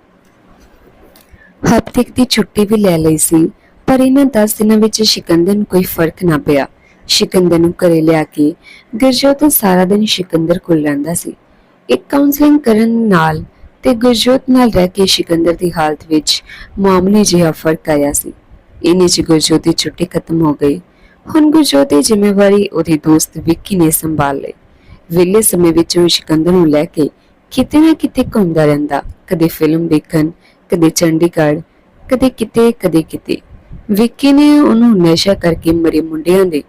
ਹਫ਼ਤੇ ਦੀ ਛੁੱਟੀ ਵੀ ਲੈ ਲਈ ਸੀ, ਪਰ ਇਹਨਾਂ 10 ਦਿਨਾਂ ਵਿੱਚ ਸਿਕੰਦਰ ਨੂੰ ਕੋਈ ਫ਼ਰਕ ਨਾ ਪਿਆ। ਸਿਕੰਦਰ ਨੂੰ ਘਰੇ ਲਿਆ ਕੇ ਗੁਰਜੋਤ ਸਾਰਾ ਦਿਨ ਸਿਕੰਦਰ ਕੋਲ ਰਹਿੰਦਾ ਸੀ। ਇੱਕ ਕਾਉਂਸਲਿੰਗ ਕਰਨ ਨਾਲ ਤੇ ਗੁਰਜੋਤ ਨਾਲ ਰਹਿ ਕੇ ਸਿਕੰਦਰ ਦੀ ਹਾਲਤ ਵਿੱਚ ਮਾਮੂਲੀ ਜਿਹਾ ਫ਼ਰਕ ਆਇਆ ਸੀ। ਇਹਨੇ ਚ ਗੁਰਜੋਤ ਦੀ ਛੁੱਟੀ ਖਤਮ ਹੋ ਗਈ। ਹੁਣ ਗੁਰਜੋਤ ਦੀ ਜ਼ਿੰਮੇਵਾਰੀ ਉਹਦੀ ਦੋਸਤ ਵਿੱਕੀ ਨੇ ਸੰਭਾਲ ਲਈ। ਵਿਲੇ ਸਮੇਂ ਵਿੱਚ ਉਹ ਸਿਕੰਦਰ ਨੂੰ ਲੈ ਕੇ ਕਿਤੇ ਨਾ ਕਿਤੇ ਘੁੰਮਦਾ ਰਹਿੰਦਾ। ਕਦੇ ਫਿਲਮ ਦੇਖਣ, ਕਦੇ ਚੰਡੀਗੜ੍ਹ, ਕਦੇ ਕਿਤੇ ਕਦੇ ਕਿਤੇ। ਵਿੱਕੀ ਨੇ ਉਹਨੂੰ ਨਸ਼ਾ ਕਰਕੇ ਮਰੇ ਮੁੰਡਿਆਂ ਦੇ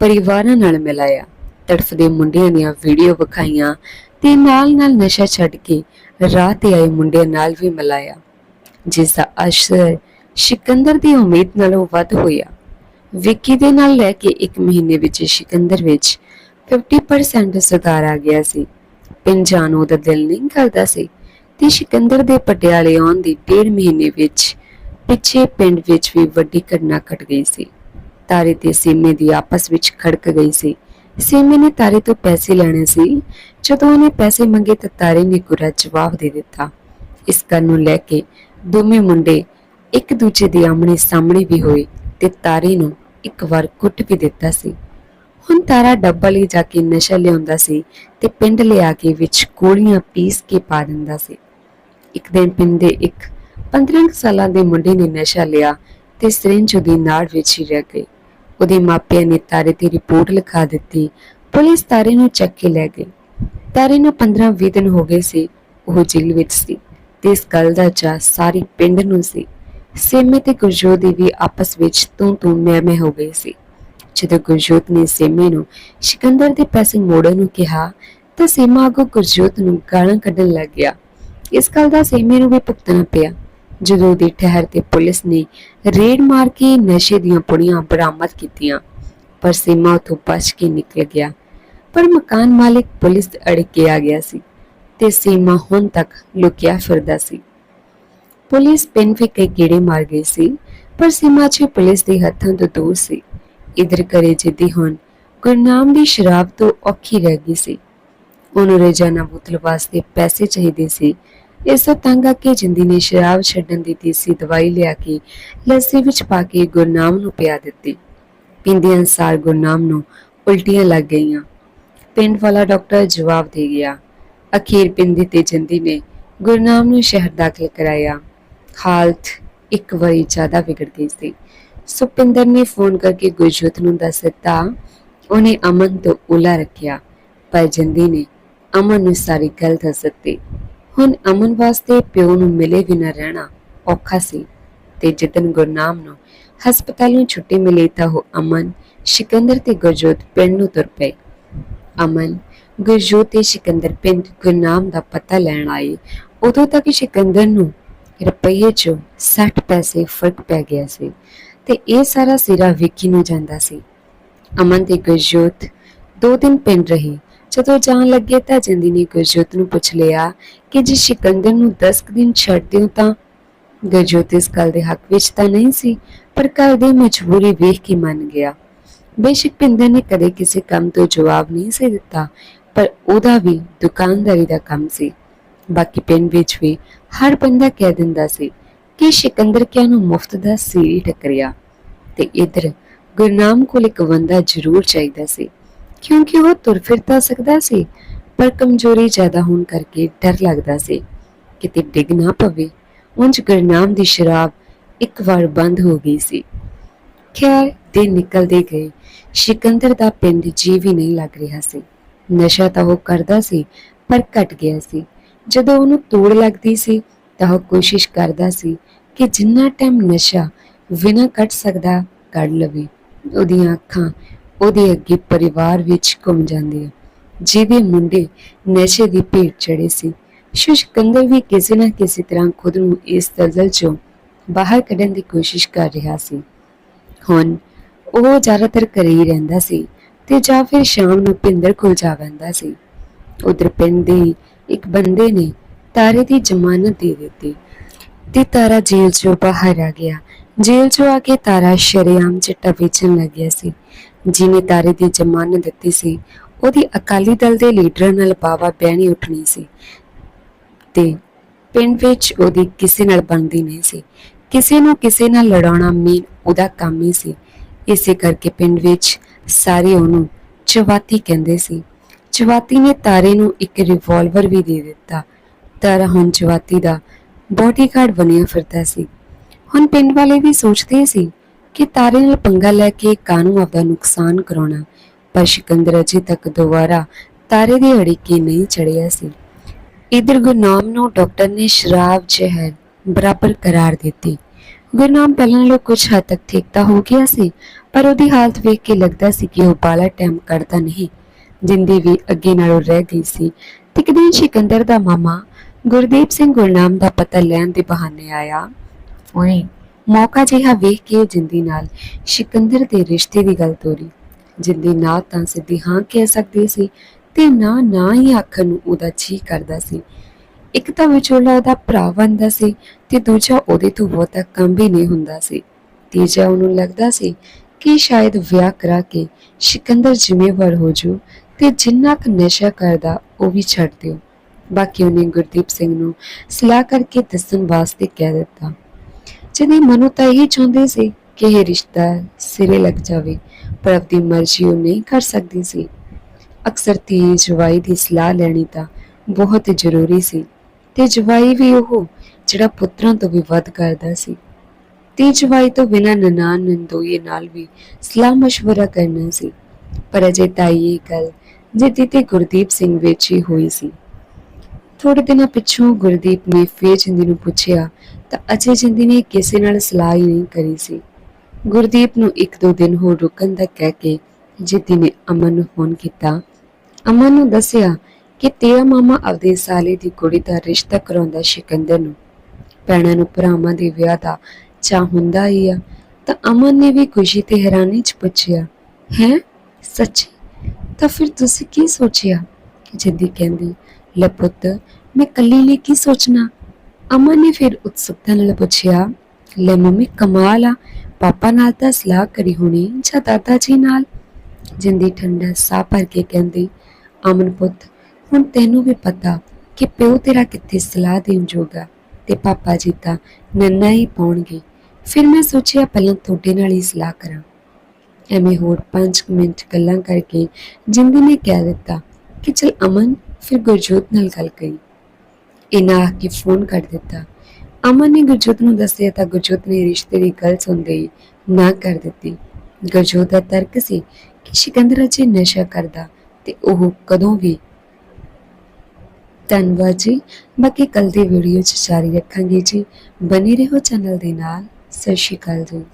ਪਰਿਵਾਰਾਂ ਨਾਲ ਮਿਲਾਇਆ। ਤੜਫਦੇ ਮੁੰਡਿਆਂ ਦੀਆਂ ਵੀਡੀਓ ਵਿਖਾਈਆਂ ਤੇ ਨਾਲ-ਨਾਲ ਨਸ਼ਾ ਛੱਡ ਕੇ ਰਾਹ ਤੇ ਆਏ ਮੁੰਡਿਆਂ ਨਾਲ ਵੀ ਮਿਲਾਇਆ। ਜਿਸ ਦਾ ਅਸਰ ਸਿਕੰਦਰ ਦੀ ਉਮੀਦ ਨਾਲੋਂ ਵੱਧ ਹੋਇਆ। ਵਿੱਕੀ ਦੇ ਨਾਲ ਲੈ ਕੇ 1 ਮਹੀਨੇ ਵਿੱਚ ਸਿਕੰਦਰ ਵਿੱਚ 50% ਸੁਧਾਰ ਆ ਗਿਆ ਸੀ। ਪਿੰਡ ਜਾਣ ਦਿਲ ਨਹੀਂ ਕਰਦਾ ਸੀ ਤੇ ਸਿਕੰਦਰ ਦੇ ਪਟਿਆਲੇ ਆਉਣ ਦੀ ਡੇਢ ਮਹੀਨੇ ਵਿੱਚ ਪਿੱਛੇ ਪਿੰਡ ਵਿੱਚ ਵੀ ਵੱਡੀ ਘਟਨਾ ਘਟ ਗਈ ਸੀ। ਤਾਰੇ ਤੇ ਸੀਮੇ ਦੀ ਆਪਸ ਵਿੱਚ ਖੜਕ ਗਈ ਸੀ। ਸੀਮੇ ਨੇ ਤਾਰੇ ਤੋਂ ਪੈਸੇ ਲੈਣੇ ਸੀ। ਜਦੋਂ ਉਹਨੇ ਪੈਸੇ ਮੰਗੇ ਤਾਂ ਤਾਰੇ ਨੇ ਗੁਰਾ ਜਵਾਬ ਦੇ ਦਿੱਤਾ। ਇਸ ਗੱਲ ਨੂੰ ਲੈ ਕੇ ਦੋਵੇਂ ਮੁੰਡੇ ਇੱਕ ਦੂਜੇ ਦੇ ਆਮਣੇ ਸਾਹਮਣੇ ਵੀ ਹੋਏ ਤੇ ਤਾਰੇ ਨੂੰ ਇੱਕ ਵਾਰ ਕੁੱਟ ਵੀ ਦਿੱਤਾ ਸੀ। ਹੁਣ ਤਾਰਾ ਡੱਬਾ ਲਈ ਜਾ ਕੇ ਨਸ਼ਾ ਲਿਆਉਂਦਾ ਸੀ ਤੇ ਪਿੰਡ ਲਿਆ ਕੇ ਵਿੱਚ ਗੋਲੀਆਂ ਪੀਸ ਕੇ ਪਾ ਦਿੰਦਾ ਸੀ। ਇੱਕ ਦਿਨ ਪਿੰਡ ਦੇ ਇੱਕ 15 ਸਾਲਾਂ ਦੇ ਮੁੰਡੇ ਨੇ ਨਸ਼ਾ ਲਿਆ ਤੇ ਸਿਰਿੰਜ ਉਹਦੀ ਨਾੜ ਵਿੱਚ ਹੀ ਰਹਿ ਗਈ। ਉਹਦੇ ਮਾਪਿਆਂ ਨੇ ਤਾਰੇ ਦੀ ਰਿਪੋਰਟ ਲਿਖਾ ਦਿੱਤੀ। ਪੁਲਿਸ ਤਾਰੇ ਨੂੰ ਚੱਕ ਕੇ ਲੈ ਗਈ। ਤਾਰੇ ਨੂੰ 15-20 ਦਿਨ ਹੋ ਗਏ ਸੀ, ਉਹ ਜੇਲ੍ਹ ਵਿੱਚ ਸੀ ਤੇ ਇਸ ਗੱਲ ਦਾ ਚਾਹ ਸਾਰੀ ਪਿੰਡ ਨੂੰ ਸੀ। ਸੇਮੇ ਤੇ ਗੁਰਜੋਤ ਦੀ ਵੀ ਆਪਸ ਵਿੱਚ ਤੂੰ ਤੂੰ ਮੈਂ ਮੈਂ ਹੋ ਗਈ ਸੀ। ਜਦੋਂ ਗੁਰਜੋਤ ਨੇ ਸੇਮੇ ਨੂੰ ਸਿਕੰਦਰ ਦੇ ਪੈਸੇ ਮੋੜਨ ਨੂੰ ਕਿਹਾ, ਤਾਂ ਸੇਮਾ ਅੱਗੋਂ ਗੁਰਜੋਤ ਨੂੰ ਗਾਲਾਂ ਕੱਢਣ ਲੱਗ ਗਿਆ। ਇਸ ਗੱਲ ਦਾ ਸੇਮੇ ਨੂੰ ਵੀ ਭੁਗਤਣਾ ਪਿਆ। ਜਦੋਂ ਦੀ ਠਹਿਰ ਤੇ ਪੁਲਿਸ ਨੇ ਰੇਡ ਮਾਰ ਕੇ ਨਸ਼ੇ ਦੀਆਂ ਪੁੜੀਆਂ ਬਰਾਮਦ ਕੀਤੀਆਂ, ਪਰ ਸੀਮਾ ਉਥੋਂ ਬਚ ਕੇ ਨਿਕਲ ਗਿਆ। ਪਰ ਮਕਾਨ ਮਾਲਿਕ ਪੁਲਿਸ ਦੇ ਅੜ ਕੇ ਆ ਗਿਆ ਸੀ ਤੇ ਸੀਮਾ ਹੁਣ ਤੱਕ ਲੁਕਿਆ ਫਿਰਦਾ ਸੀ। ਪੁਲਿਸ ਪਿੰਡ ਵੀ ਕਈ ਕੀੜੇ ਮਾਰ ਗਈ ਸੀ, ਪਰ ਸੀਮਾ ਜੀ ਪੁਲਿਸ ਦੇ ਹੱਥਾਂ ਤੋਂ ਦੂਰ ਸੀ। ਇਧਰ ਕਰੇ ਜਿੱਦੀ ਹੁਣ ਗੁਰਨਾਮ ਦੀ ਸ਼ਰਾਬ ਤੋਂ ਔਖੀ ਰਹਿ ਗਈ ਸੀ। ਉਹਨੂੰ ਰੋਜ਼ਾਨਾ ਬੋਤਲ ਵਾਸਤੇ ਪੈਸੇ ਚਾਹੀਦੇ ਸੀ। ਇਸ ਤੋਂ ਤੰਗ ਆ ਕੇ ਜਿੰਦੀ ਨੇ ਸ਼ਰਾਬ ਛੱਡਣ ਦੀ ਤੀਸੀ ਦਵਾਈ ਲਿਆ ਕੇ ਲੱਸੀ ਵਿੱਚ ਪਾ ਕੇ ਗੁਰਨਾਮ ਨੂੰ ਪਿਆ ਦਿੱਤੀ। ਪੀਂਦਿਆਂ ਸਾਰ ਗੁਰਨਾਮ ਨੂੰ ਉਲਟੀਆਂ ਲੱਗ ਗਈਆਂ। ਪਿੰਡ ਵਾਲਾ ਡਾਕਟਰ ਜਵਾਬ ਦੇ ਗਿਆ। ਅਖੀਰ ਪਿੰਦੀ ਤੇ ਜਿੰਦੀ ਨੇ ਗੁਰਨਾਮ ਨੂੰ ਸ਼ਹਿਰ ਦਾਖਲ ਕਰਾਇਆ। ਹਾਲਤ ਇੱਕ ਵਾਰੀ ਜ਼ਿਆਦਾ ਵਿਗੜ ਗਈ ਸੀ। ਸੁਪਿੰਦਰ ਨੇ ਫੋਨ ਕਰਕੇ ਗੁਰਜੋਤ ਨੂੰ ਦੱਸ ਦਿੱਤਾ, ਉਹਨੇ ਅਮਨ ਤੋਂ ਉਲਾ ਰੱਖਿਆ, ਪਰ ਜਿੰਦੀ ਨੇ ਅਮਨ ਨੂੰ ਸਾਰੀ ਗੱਲ ਦੱਸ ਦਿੱਤੀ। ਹੁਣ ਅਮਨ ਵਾਸਤੇ ਪਿਓ ਨੂੰ ਮਿਲੇ ਬਿਨਾਂ ਰਹਿਣਾ ਔਖਾ ਸੀ ਤੇ ਜਿੱਦਨ ਗੁਰਨਾਮ ਨੂੰ ਹਸਪਤਾਲੋਂ ਛੁੱਟੀ ਮਿਲੀ ਤਾਂ ਉਹ ਅਮਨ, ਸਿਕੰਦਰ ਤੇ ਗੁਰਜੋਤ ਪਿੰਡ ਨੂੰ ਤੁਰ ਪਏ। ਅਮਨ, ਗੁਰਜੋਤ ਤੇ ਸਿਕੰਦਰ ਪਿੰਡ ਗੁਰਨਾਮ ਦਾ ਪਤਾ ਲੈਣ ਆਏ। ਉਦੋਂ ਤੱਕ ਸਿਕੰਦਰ ਨੂੰ ਰੁਪਈਏ ਚੋਂ 60 ਪੈਸੇ ਫ਼ਰਕ ਪੈ ਗਿਆ ਸੀ ਤੇ ਇਹ ਸਾਰਾ ਸਿਰਾ ਵਿੱਕੀ ਨੂੰ ਜਾਂਦਾ ਸੀ। ਅਮਨ ਤੇ ਗੁਰਜੋਤ ਦੋ ਦਿਨ ਪਿੰਡ ਰਹੀ। ਜਦੋਂ ਜਾਣ ਲੱਗੇ ਤਾਂ ਜਿੰਦੀ ਨੇ ਗੁਰਜੋਤ ਨੂੰ ਪੁੱਛ ਲਿਆ ਕਿ ਜੇ ਸਿਕੰਦਰ ਨੂੰ 10 ਦਿਨ ਛੱਡ ਦਿਓ ਤਾਂ? ਗੁਰਜੋਤ ਇਸ ਗੱਲ ਦੇ ਹੱਕ ਵਿੱਚ ਤਾਂ ਨਹੀਂ ਸੀ, ਪਰ ਘਰ ਦੀ ਮਜਬੂਰੀ ਵੇਖ ਕੇ ਮੰਨ ਗਿਆ। ਬੇਸ਼ੱਕ ਪਿੰਦਰ ਨੇ ਕਦੇ ਕਿਸੇ ਕੰਮ ਤੋਂ ਜਵਾਬ ਨਹੀਂ ਸੀ ਦਿੱਤਾ, ਪਰ ਉਹਦਾ ਵੀ ਦੁਕਾਨਦਾਰੀ ਦਾ ਕੰਮ ਸੀ। ਬਾਕੀ ਪਿੰਡ ਵਿੱਚ ਵੀ ਹਰ ਬੰਦਾ ਕਹਿ ਦਿੰਦਾ ਸੀ ਕਿ ਸਿਕੰਦਰ ਕਿਆ ਨੂੰ ਮੁਫਤ ਦਾ ਸੀਰੀ ਟੱਕਰਿਆ। ਤੇ ਇਧਰ ਗੁਰਨਾਮ ਕੋਲ ਇੱਕ ਬੰਦਾ ਜ਼ਰੂਰ ਚਾਹੀਦਾ ਸੀ, ਕਿਉਂਕਿ ਉਹ ਤੁਰ ਫਿਰ ਤਾਂ ਸਕਦਾ ਸੀ, ਪਰ ਕਮਜ਼ੋਰੀ ਜ਼ਿਆਦਾ ਹੋਣ ਕਰਕੇ ਡਰ ਲੱਗਦਾ ਸੀ। ਕਿਤੇ ਡਿੱਗ ਨਾ ਪਵੇ, ਉਂਝ ਗੁਰਨਾਮ ਦੀ ਸ਼ਰਾਬ ਇੱਕ ਵਾਰ ਬੰਦ ਹੋ ਗਈ ਸੀ। ਖੈਰ, ਦਿਨ ਨਿਕਲਦੇ ਗਏ, ਸਿਕੰਦਰ ਦਾ ਪਿੰਡ ਜੀ ਵੀ ਨਹੀਂ ਲੱਗ ਰਿਹਾ ਸੀ। ਨਸ਼ਾ ਤਾਂ ਉਹ ਕਰਦਾ ਸੀ, ਪਰ ਘਟ ਗਿਆ ਸੀ। ਜਦੋਂ ਉਹਨੂੰ ਤੋੜ ਲੱਗਦੀ ਸੀ, ਤਾਂ ਉਹ ਕੋਸ਼ਿਸ਼ ਕਰਦਾ ਸੀ ਕਿ ਜਿੰਨਾ ਟਾਈਮ ਨਸ਼ਾ ਬਿਨਾਂ ਕੱਟ ਸਕਦਾ ਕੱਢ ਲਵੇ। ਉਹਦੀਆਂ ਅੱਖਾਂ ਉਹਦੇ ਅੱਗੇ ਪਰਿਵਾਰ ਵਿੱਚ ਘੁੰਮ ਜਾਂਦੀਆਂ। ਜਿਹਦੇ ਮੁੰਡੇ ਨਸ਼ੇ ਦੀ ਭੇਟ ਚੜੇ ਸੀ। ਸ਼ੁਸ਼ਕੰਦਰ ਵੀ ਕਿਸੇ ਨਾ ਕਿਸੇ ਤਰ੍ਹਾਂ ਖੁਦ ਨੂੰ ਇਸ ਦਲਦਲ ਚੋਂ ਬਾਹਰ ਕੱਢਣ ਦੀ ਕੋਸ਼ਿਸ਼ ਕਰ ਰਿਹਾ ਸੀ। ਹੁਣ ਉਹ ਜ਼ਿਆਦਾਤਰ ਘਰੇ ਹੀ ਰਹਿੰਦਾ ਸੀ ਤੇ ਜਾਂ ਫਿਰ ਸ਼ਾਮ ਨੂੰ ਪਿੰਦਰ ਕੋਲ ਜਾ ਬੈਂਦਾ ਸੀ। ਉਧਰ ਪਿੰਡ ਦੇ ਇੱਕ ਬੰਦੇ ਨੇ ਤਾਰੇ ਦੀ ਜ਼ਮਾਨਤ ਦੇ ਦਿੱਤੀ ਤੇ ਤਾਰਾ ਜੇਲ੍ਹ ਚੋਂ ਬਾਹਰ ਆ ਗਿਆ। ਜੇਲ੍ਹ ਚੋਂ ਆ ਕੇ ਤਾਰਾ ਸ਼ਰੇਆਮ ਚਿੱਟਾ ਵੇਚਣ ਲੱਗਿਆ ਸੀ। ਜਿਹਨੇ ਤਾਰੇ ਦੀ ਜ਼ਮਾਨਤ ਦਿੱਤੀ ਸੀ, ਉਹਦੀ ਅਕਾਲੀ ਦਲ ਦੇ ਲੀਡਰਾਂ ਨਾਲ ਬਾਵਾ ਬਹਿਣੀ ਉੱਠਣੀ ਸੀ ਤੇ ਪਿੰਡ ਵਿੱਚ ਉਹਦੀ ਕਿਸੇ ਨਾਲ ਬਣਦੀ ਨਹੀਂ ਸੀ। ਕਿਸੇ ਨੂੰ ਕਿਸੇ ਨਾਲ ਲੜਾਉਣਾ ਮੇਨ ਉਹਦਾ ਕੰਮ ਹੀ ਸੀ। ਇਸੇ ਕਰਕੇ ਪਿੰਡ ਵਿੱਚ ਸਾਰੇ ਉਹਨੂੰ ਚਵਾਤੀ ਕਹਿੰਦੇ ਸੀ। ਜਵਾਤੀ ਨੇ ਤਾਰੇ ਨੂੰ ਇੱਕ ਰਿਵਾਲਵਰ ਵੀ ਦੇ ਦਿੱਤਾ। ਤਾਰਾ ਹੁਣ ਚਵਾਤੀ ਦਾ ਬੋਡੀਗਾਰਡ ਬਣਿਆ ਫਿਰਦਾ ਸੀ। ਹੁਣ ਪਿੰਡ ਵਾਲੇ ਵੀ ਸੋਚਦੇ ਸੀ ਕਿ ਤਾਰੇ ਨਾਲ ਪੰਗਾ ਲੈ ਕੇ ਕਾਨੂੰ ਆਪਦਾ ਨੁਕਸਾਨ ਕਰਾਉਣਾ, ਪਰ ਸਿਕੰਦਰ ਅਜੇ ਤੱਕ ਦੁਬਾਰਾ ਤਾਰੇ ਦੇ ਅੜਿੱਕੇ ਨਹੀਂ ਚੜਿਆ ਸੀ। ਇਧਰ ਗੁਰਨਾਮ ਨੂੰ ਡਾਕਟਰ ਨੇ ਸ਼ਰਾਬ ਜ਼ਹਿਰ ਬਰਾਬਰ ਕਰਾਰ ਦਿੱਤੀ। ਗੁਰਨਾਮ ਪਹਿਲਾਂ ਨਾਲੋਂ ਕੁਝ ਹੱਦ ਤੱਕ ਠੀਕ ਤਾਂ ਹੋ ਗਿਆ ਸੀ, ਪਰ ਉਹਦੀ ਹਾਲਤ ਵੇਖ ਕੇ ਲੱਗਦਾ ਸੀ ਕਿ ਉਹ ਬਾਲਾ ਟਾਈਮ ਕਰਦਾ ਨਹੀਂ। ਜਿੰਦੀ ਵੀ ਅੱਗੇ ਨਾਲੋਂ ਰਹਿ ਗਈ ਸੀ ਤੇ ਇੱਕ ਦਿਨ ਸਿਕੰਦਰ ਦਾ ਮਾਮਾ ਗੁਰਦੀਪ ਸਿੰਘ ਗੁਰਨਾਮ ਦਾ ਪਤਾ ਲੈਣ ਦੇ ਬਹਾਨੇ ਆਇਆ। ਉਹਨੇ ਮੌਕਾ ਜਿਹਾ ਵੇਖ ਕੇ ਜਿੰਦੀ ਨਾਲ, ਸਿਕੰਦਰ ਦੇ ਰਿਸ਼ਤੇ ਦੀ ਗੱਲ ਤੋਰੀ। ਜਿੰਦੀ ਨਾ ਤਾਂ ਸਿੱਧੀ ਹਾਂ ਕਹਿ ਸਕਦੀ ਸੀ ਤੇ ਨਾ ਨਾ ਹੀ ਆਖਣ ਨੂੰ ਉਹਦਾ ਜੀ ਕਰਦਾ ਸੀ। ਇੱਕ ਤਾਂ ਵਿਚੋਲਾ ਉਹਦਾ ਭਰਾ ਬਣਦਾ ਸੀ ਤੇ ਦੂਜਾ ਉਹਦੇ ਤੋਂ ਬਹੁਤਾ ਕੰਮ ਵੀ ਨਹੀਂ ਹੁੰਦਾ ਸੀ। ਤੀਜਾ ਉਹਨੂੰ ਲੱਗਦਾ ਸੀ ਕਿ ਸ਼ਾਇਦ ਵਿਆਹ ਕਰਾ ਕੇ ਸਿਕੰਦਰ ਜ਼ਿੰਮੇਵਾਰ ਹੋ ਜੂ ਤੇ ਜਿੰਨਾ ਕੁ ਨਸ਼ਾ ਕਰਦਾ ਉਹ ਵੀ ਛੱਡ ਦਿਓ ਬਾਕੀ ਉਹਨੇ ਗੁਰਦੀਪ ਸਿੰਘ ਨੂੰ ਸਲਾਹ ਕਰਕੇ ਦੱਸਣ ਵਾਸਤੇ ਕਹਿ ਦਿੱਤਾ ਜਿਹਦੀ ਮਨੂ ਤਾਂ ਇਹ ਚਾਹੁੰਦੇ ਸੀ ਕਿ ਇਹ ਰਿਸ਼ਤਾ ਸਿਰੇ ਲੱਗ ਜਾਵੇ ਪਰ ਆਪਣੀ ਮਰਜ਼ੀ ਉਹ ਨਹੀਂ ਕਰ ਸਕਦੀ ਸੀ ਅਕਸਰ ਧੀ ਜਵਾਈ ਦੀ ਸਲਾਹ ਲੈਣੀ ਤਾਂ ਬਹੁਤ ਜ਼ਰੂਰੀ ਸੀ ਤੇ ਜਵਾਈ ਵੀ ਉਹ ਜਿਹੜਾ ਪੁੱਤਰਾਂ ਤੋਂ ਵੀ ਵੱਧ ਕਰਦਾ ਸੀ ਤੇ ਜਵਾਈ ਤੋਂ ਬਿਨਾਂ ਨਨਾਣ ਨੰਦੋਏ ਨਾਲ ਵੀ ਸਲਾਹ مشورہ ਕਰਨਾ ਸੀ ਪਰ ਅਜੇ ਤਾਈ ਇਹ ਗੱਲ ਜਿੱਦੀ ਤੇ ਗੁਰਦੀਪ ਸਿੰਘ ਵਿੱਚ ਹੀ ਹੋਈ ਸੀ। ਥੋੜੇ ਦਿਨਾਂ ਪਿੱਛੋਂ ਗੁਰਦੀਪ ਨੇ ਫੇਰ ਜਿੰਦੀ ਨੂੰ ਪੁੱਛਿਆ, ਤਾਂ ਅਜੇ ਜਿੰਦੀ ਨੇ ਕਿਸੇ ਨਾਲ ਸਲਾਹ ਹੀ ਨਹੀਂ ਕਰੀ ਸੀ। ਗੁਰਦੀਪ ਨੂੰ ਇੱਕ ਦੋ ਦਿਨ ਹੋਰ ਰੁਕਣ ਦਾ ਕਹਿ ਕੇ ਜਿੱਦੀ ਨੇ ਅਮਨ ਨੂੰ ਫੋਨ ਕੀਤਾ। ਅਮਨ ਨੂੰ ਦੱਸਿਆ ਕਿ ਤੇਰਾ ਮਾਮਾ ਆਪਦੇ ਸਾਲੇ ਦੀ ਕੁੜੀ ਦਾ ਰਿਸ਼ਤਾ ਕਰਾਉਂਦਾ ਸਿਕੰਦਰ ਨੂੰ। ਭੈਣਾਂ ਨੂੰ ਭਰਾਵਾਂ ਦੇ ਵਿਆਹ ਦਾ ਚਾਹ ਹੁੰਦਾ ਹੀ ਆ। ਤਾਂ ਅਮਨ ਨੇ ਵੀ ਖੁਸ਼ੀ ਤੇ ਹੈਰਾਨੀ ਚ ਪੁੱਛਿਆ, ਹੈ, ਸੱਚੀ? ਤਾਂ ਫਿਰ ਤੁਸੀਂ ਕੀ ਸੋਚਿਆ ਜਿੱਦੀ ਕਹਿੰਦੀ, ਲੈ ਪੁੱਤ, ਮੈਂ ਕੱਲੀ ਲਈ ਕੀ ਸੋਚਣਾ? ਅਮਨ ਨੇ ਫਿਰ ਉਤਸੁਕਤਾ ਨਾਲ ਪੁੱਛਿਆ, ਲੈ ਮੰਮੀ ਕਮਾਲ ਆ, ਪਾਪਾ ਨਾਲ ਤਾਂ ਸਲਾਹ ਕਰੀ ਹੋਣੀ, ਜਾਂ ਦਾਦਾ ਜੀ ਨਾਲ? ਜਿੰਦੀ ਠੰਡਾ ਸਾਹ ਭਰ ਕੇ ਕਹਿੰਦੀ, ਅਮਨ ਪੁੱਤ, ਹੁਣ ਤੈਨੂੰ ਵੀ ਪਤਾ ਕਿ ਪਿਓ ਤੇਰਾ ਕਿੱਥੇ ਸਲਾਹ ਦੇਣ ਜੋਗਾ, ਤੇ ਪਾਪਾ ਜੀ ਤਾਂ ਨੰਨਾ ਹੀ ਪਾਉਣਗੇ। ਫਿਰ ਮੈਂ ਸੋਚਿਆ ਪਹਿਲਾਂ ਤੁਹਾਡੇ ਨਾਲ ਹੀ ਸਲਾਹ ਕਰਾਂ। ਐਵੇਂ ਹੋਰ 5 ਮਿੰਟ ਗੱਲਾਂ ਕਰਕੇ ਜਿੰਦੀ ਨੇ ਕਹਿ ਦਿੱਤਾ ਕਿ ਚਲ ਅਮਨ ਫਿਰ ਗੁਰਜੋਤ ਨਾਲ ਗੱਲ ਕਰੀ। ਇਹਨਾਂ ਆਖ ਕੇ ਫੋਨ ਕਰ ਦਿੱਤਾ। ਅਮਨ ਨੇ ਗੁਰਜੋਤ ਨੂੰ ਦੱਸਿਆ ਤਾਂ ਗੁਰਜੋਤ ਨੇ ਰਿਸ਼ਤੇ ਦੀ ਗੱਲ ਸੁਣਦੇ ਹੀ ਨਾ ਕਰ ਦਿੱਤੀ। ਗੁਰਜੋਤ ਦਾ ਤਰਕ ਸੀ ਕਿ ਸਿਕੰਦਰ ਅਜੇ ਨਸ਼ਾ ਕਰਦਾ ਤੇ ਉਹ ਕਦੋਂ ਵੀ ਧੰਨਵਾਦ ਜੀ, ਬਾਕੀ ਕੱਲ ਦੀ ਵੀਡੀਓ ਚ ਜਾਰੀ ਰੱਖਾਂਗੇ ਜੀ। ਬਨੇ ਰਹੋ ਚੈਨਲ ਦੇ ਨਾਲ। ਸਤਿ ਸ਼੍ਰੀ ਅਕਾਲ ਜੀ।